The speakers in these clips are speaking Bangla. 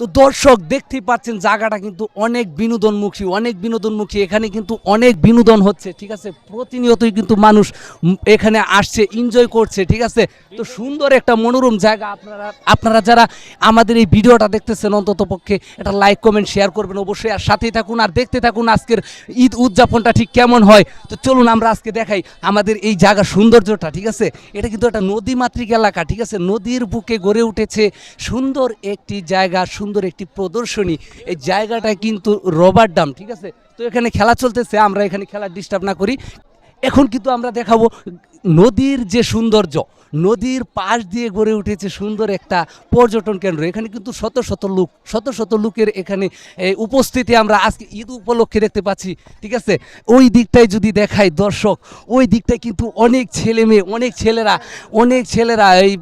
তো দর্শক দেখতেই পাচ্ছেন, জায়গাটা কিন্তু অনেক বিনোদনমুখী অনেক বিনোদনমুখী। এখানে কিন্তু অনেক বিনোদন হচ্ছে, ঠিক আছে? প্রতিনিয়তই কিন্তু মানুষ এখানে আসছে এনজয় করছে, ঠিক আছে? তো সুন্দর একটা মনোরম জায়গা আপনারা আপনারা যারা আমাদের এই ভিডিওটা দেখতেছেন অন্তত পক্ষে একটা লাইক কমেন্ট শেয়ার করবেন অবশ্যই। আর সাথেই থাকুন, আর দেখতে থাকুন আজকের ঈদ উদযাপনটা ঠিক কেমন হয়। তো চলুন আমরা আজকে দেখাই আমাদের এই জায়গার সৌন্দর্যটা, ঠিক আছে? এটা কিন্তু একটা নদীমাতৃক এলাকা, ঠিক আছে? নদীর বুকে গড়ে উঠেছে সুন্দর একটি জায়গা, সুন্দর একটি প্রদর্শনী। এই জায়গাটা কিন্তু রবার ডাম, ঠিক আছে? তো এখানে খেলা চলতেছে, আমরা এখানে খেলা ডিস্টার্ব না করি। এখন কিন্তু আমরা দেখাবো নদীর যে সৌন্দর্য, নদীর পাশ দিয়ে গড়ে উঠেছে সুন্দর একটা পর্যটন কেন্দ্র। এখানে কিন্তু শত শত লোক, শত শত লোকের এখানে উপস্থিতি আমরা আজকে ঈদ উপলক্ষে দেখতে পাচ্ছি, ঠিক আছে? ওই দিকটায় যদি দেখাই দর্শক, ওই দিকটায় কিন্তু অনেক ছেলে মেয়ে, অনেক ছেলেরা অনেক ছেলেরা এই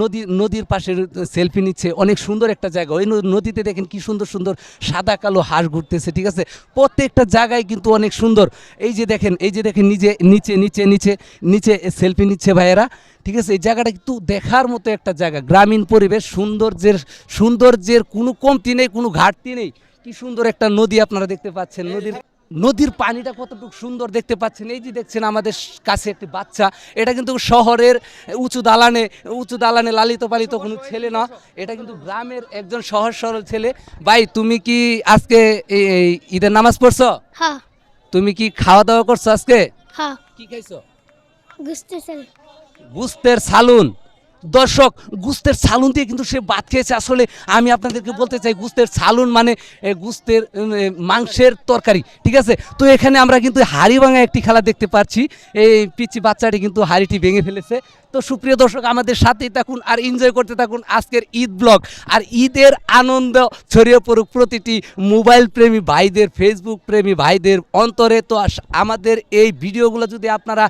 নদী, নদীর পাশে সেলফি নিচ্ছে। অনেক সুন্দর একটা জায়গা। ওই নদীতে দেখেন কি সুন্দর সুন্দর সাদা কালো হাঁস ঘুরতেছে, ঠিক আছে? প্রত্যেকটা জায়গায় কিন্তু অনেক সুন্দর। এই যে দেখেন, এই যে দেখেন নিজে নিচে নিচে নিচে নিচে সেলফি নিচ্ছে ভাইয়েরা। ঠিক আছে? এই জায়গাটা কিন্তু দেখার মতো একটা জায়গা। গ্রামীণ পরিবেশ সৌন্দর্যের সৌন্দর্যের কোনো কমতি নেই কোনো ঘাটতি নেই। কি সুন্দর একটা নদী আপনারা দেখতে পাচ্ছেন। নদীর নদীর পানিটা কতটুকু সুন্দর দেখতে পাচ্ছেন। এই যে দেখছেন আমাদের কাছে একটি বাচ্চা। এটা কিন্তু শহরের উঁচু দালানে উঁচু দালানে লালিত পালিত কোনো ছেলে না। এটা কিন্তু গ্রামের একজন সহজ সরল ছেলে। ভাই তুমি কি আজকে ঈদের নামাজ পড়ছো? হ্যাঁ। তুমি কি খাওয়া দাওয়া করছ আজকে? হ্যাঁ। কি খাইছো? গুস্তের সালুন। দর্শক, গুস্তের সালুন দিয়ে কিন্তু সে ভাত খেয়েছে। আসলে আমি আপনাদেরকে বলতে চাই, গুস্তের সালুন মানে গুস্তের মাংসের তরকারি, ঠিক আছে? তো এখানে আমরা কিন্তু হাড়ি ভাঙা একটি খেলা দেখতে পাচ্ছি। এই পিচি বাচ্চাটি কিন্তু হাড়িটি ভেঙে ফেলেছে। তো সুপ্রিয় দর্শক, আমাদের সাথেই থাকুন আর এনজয় করতে থাকুন আজকের ঈদ ব্লগ। আর ঈদের আনন্দ ছড়িয়ে পড়ুক প্রতিটি মোবাইল প্রেমী ভাইদের ফেসবুক প্রেমী ভাইদের অন্তরে। তো আমাদের এই ভিডিওগুলো যদি আপনারা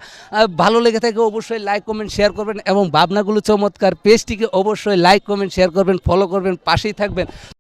ভালো লেগে থাকে, অবশ্যই লাইক কমেন্ট শেয়ার করবেন এবং ভাবনাগুলো চমৎকার পেজটিকে অবশ্যই লাইক কমেন্ট শেয়ার করবেন ফলো করবেন পাশেই থাকবেন।